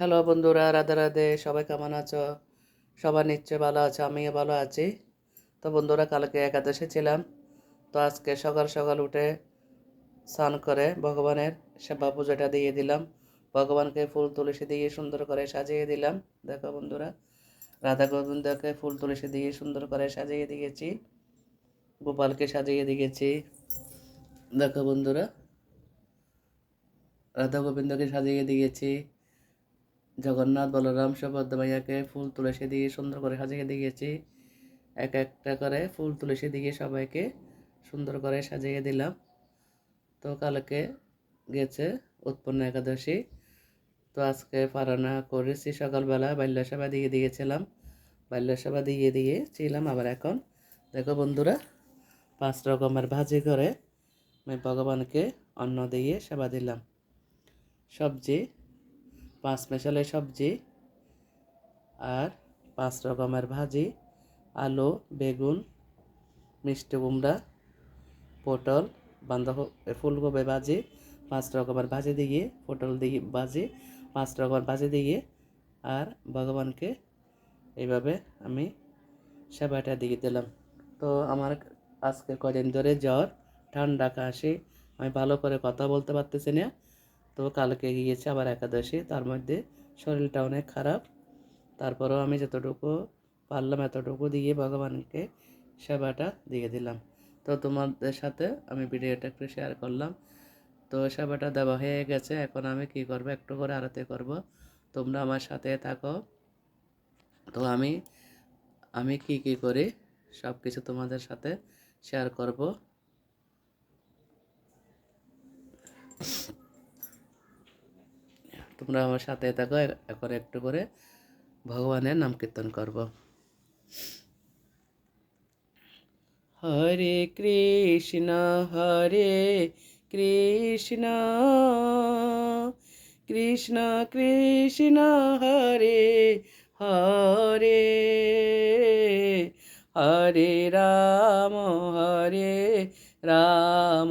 Hello বন্ধুরা, রাধে রাধে। সবাই কেমন আছো? সবার নিশ্চয় ভালো আছে, আমিও ভালো আছি। তো বন্ধুরা, কালকে একাদশে ছিলাম। তো আজকে সকাল সকাল উঠে স্নান করে ভগবানের সেবা পুজোটা দিয়ে দিলাম। ভগবানকে ফুল তুলসী দিয়ে সুন্দর করে সাজিয়ে দিলাম। দেখো বন্ধুরা, রাধা গোবিন্দকে ফুল তুলসী দিয়ে সুন্দর করে সাজিয়ে দিয়েছি। গোপালকে সাজিয়ে দিয়েছি। দেখো বন্ধুরা, রাধা গোবিন্দকে সাজিয়ে দিয়েছি। জগন্নাথ বলরাম সুভদ্রা ফুল তুলসী দিয়ে সুন্দর করে সাজিয়ে দিয়েছি। এক একটা করে ফুল তুলসী দিয়ে সবাইকে সুন্দর করে সাজিয়ে দিলাম। তো কালকে গেছে উৎপন্ন একাদশী। তো আজকে পারানা করেছি সকালবেলা, বাল্যসভা দিয়ে দিয়েছিলাম। বাল্যসভা দিয়ে দিয়েছিলাম আবার এখন। দেখো বন্ধুরা, পাঁচ রকমের ভাজি করে আমি ভগবানকে অন্ন দিয়ে সেবা দিলাম। সবজি পাঁচ মেশালে সবজি আর পাঁচ রকমের ভাজি, আলু, বেগুন, মিষ্টি কুমড়া, পটল বাঁধাকপি ফুলকপি ভাজি, পাঁচ রকমের ভাজি দিয়ে, পটল দিয়ে ভাজি, পাঁচ রকমের ভাজি দিয়ে আর ভগবানকে এইভাবে আমি সেবাটা দিয়ে দিলাম। তো আমার আজকে কদিন ধরে জ্বর, ঠান্ডা, কাশি, আমি ভালো করে কথা বলতে পারতেছি না। তো কালকে গিয়েছে আবার একাদশী, তার মধ্যে শরীরটা অনেক খারাপ। তারপরেও আমি যতটুকু পারলাম, এতটুকু দিয়ে ভগবানকে সেবাটা দিয়ে দিলাম। তো তোমাদের সাথে আমি ভিডিওটা একটু শেয়ার করলাম। তো সেবাটা দেওয়া হয়ে গেছে, এখন আমি কি করব, একটু করে আরতি করব। তোমরা আমার সাথে থাকো। তো আমি আমি কি কি করি সব কিছু তোমাদের সাথে শেয়ার করব। তোমরা আমার সাথে থাকো এখন একটু করে ভগবানের নাম কীর্তন করব। হরে কৃষ্ণ হরে কৃষ্ণ কৃষ্ণ কৃষ্ণ, হরে হরে হরে রাম হরে রাম।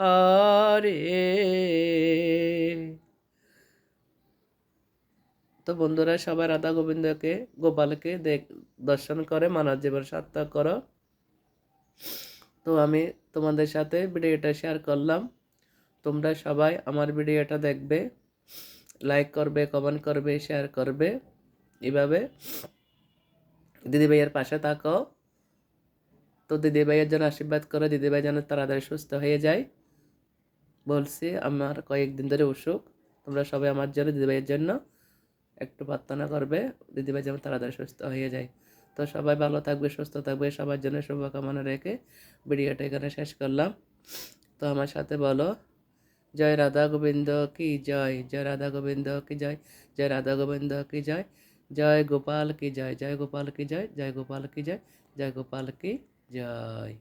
হরে। তো বন্ধুরা, সবাই রাধা গোবিন্দকে গোপালকে দেখ, দর্শন করে, মানব জীবন সার্থক করো। তো আমি তোমাদের সাথে ভিডিওটা শেয়ার করলাম। তোমরা সবাই আমার ভিডিওটা দেখবে লাইক করবে কমেন্ট করবে শেয়ার করবে। এভাবে। দিদি ভাইয়ের পাশে থাকো। তো দিদি ভাইয়ের জন্য আশীর্বাদ করো। দিদি ভাই যেন তাড়াতাড়ি সুস্থ হয়ে যায়। বলছি, আমার কয়েকদিন ধরে অসুখ। তোমরা সবাই আমার জন্য, দিদিভাইয়ের জন্য একটু প্রার্থনা করবে। দিদি ভাই যেন তাড়াতাড়ি সুস্থ হয়ে যায়। তো সবাই ভালো থাকবে, সুস্থ থাকবে, সবার জন্য শুভকামনা রেখে ভিডিওটা এখানে শেষ করলাম। তো আমার সাথে বলো, জয় রাধা গোবিন্দ কি জয়? জয় রাধা গোবিন্দ কি জয়? জয় রাধা গোবিন্দ কি জয়? জয় গোপাল কি জয়? জয় গোপাল কি জয়? জয় গোপাল কি জয়? জয় গোপাল কি জয়?